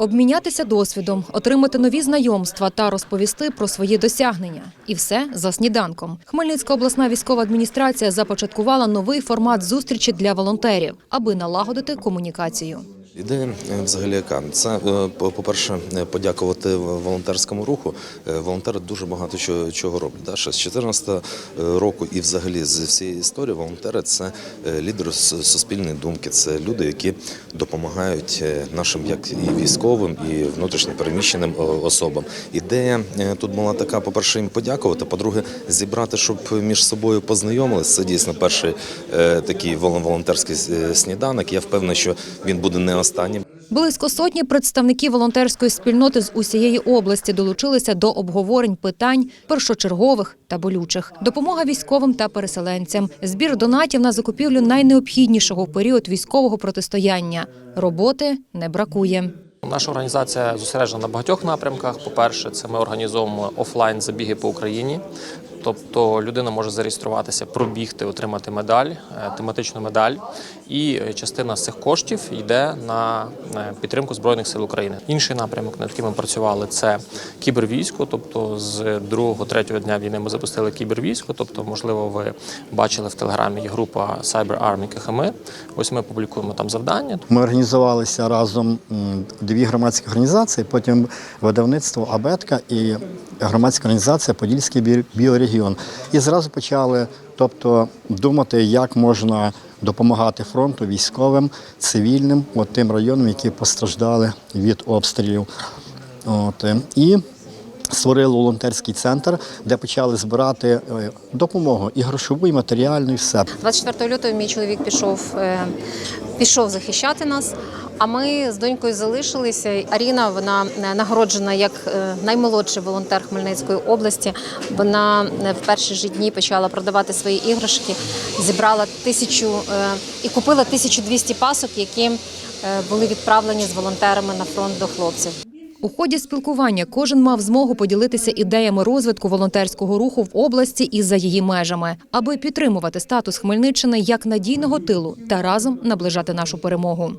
Обмінятися досвідом, отримати нові знайомства та розповісти про свої досягнення. І все за сніданком. Хмельницька обласна військова адміністрація започаткувала новий формат зустрічі для волонтерів, аби налагодити комунікацію. Ідея е, взагалі яка? Це, е, по- по-перше, е, подякувати волонтерському руху. Волонтери дуже багато чого, роблять. Да? Ще з 2014 року і взагалі з всієї історії волонтери це лідери суспільної думки. Це люди, які допомагають нашим як і військовим, і внутрішньо переміщеним особам. Ідея тут була така: по-перше, їм подякувати, по-друге, зібрати, щоб між собою познайомилися. Це дійсно перший такий волон- волонтерський сніданок. Я впевнений, що він буде не останнім. Близько сотні представників волонтерської спільноти з усієї області долучилися до обговорень питань першочергових та болючих. Допомога військовим та переселенцям, збір донатів на закупівлю найнеобхіднішого в період військового протистояння. Роботи не бракує. Наша організація зосереджена на багатьох напрямках. По-перше, це ми організовуємо офлайн забіги по Україні. Тобто людина може зареєструватися, пробігти, отримати медаль, е, тематичну медаль, і е, частина з цих коштів йде на е, підтримку збройних сил України. Інший напрямок, над яким ми працювали, це кібервійсько. Тобто, з другого третього дня війни ми запустили кібервійсько. Тобто, можливо, ви бачили в телеграмі група Cyber Army КХМ. Ось ми публікуємо там завдання. Ми організувалися разом дві громадські організації, потім видавництво Абетка і громадська організація Подільський бі- біорегіон. І зразу почали тобто, думати, як можна допомагати фронту військовим, цивільним, от тим районам, які постраждали від обстрілів. От, е, і створили волонтерський центр, де почали збирати е, допомогу і грошову, і матеріальну, і все. 24 лютого мій чоловік пішов, е, пішов захищати нас. А ми з донькою залишилися. Аріна вона е, нагороджена як е, наймолодший волонтер Хмельницької області. Вона е, в перші ж дні почала продавати свої іграшки, зібрала тисячу і купила 1200 пасок, які були відправлені з волонтерами на фронт до хлопців. У ході спілкування кожен мав змогу поділитися ідеями розвитку волонтерського руху в області і за її межами, аби підтримувати статус Хмельниччини як надійного тилу та разом наближати нашу перемогу.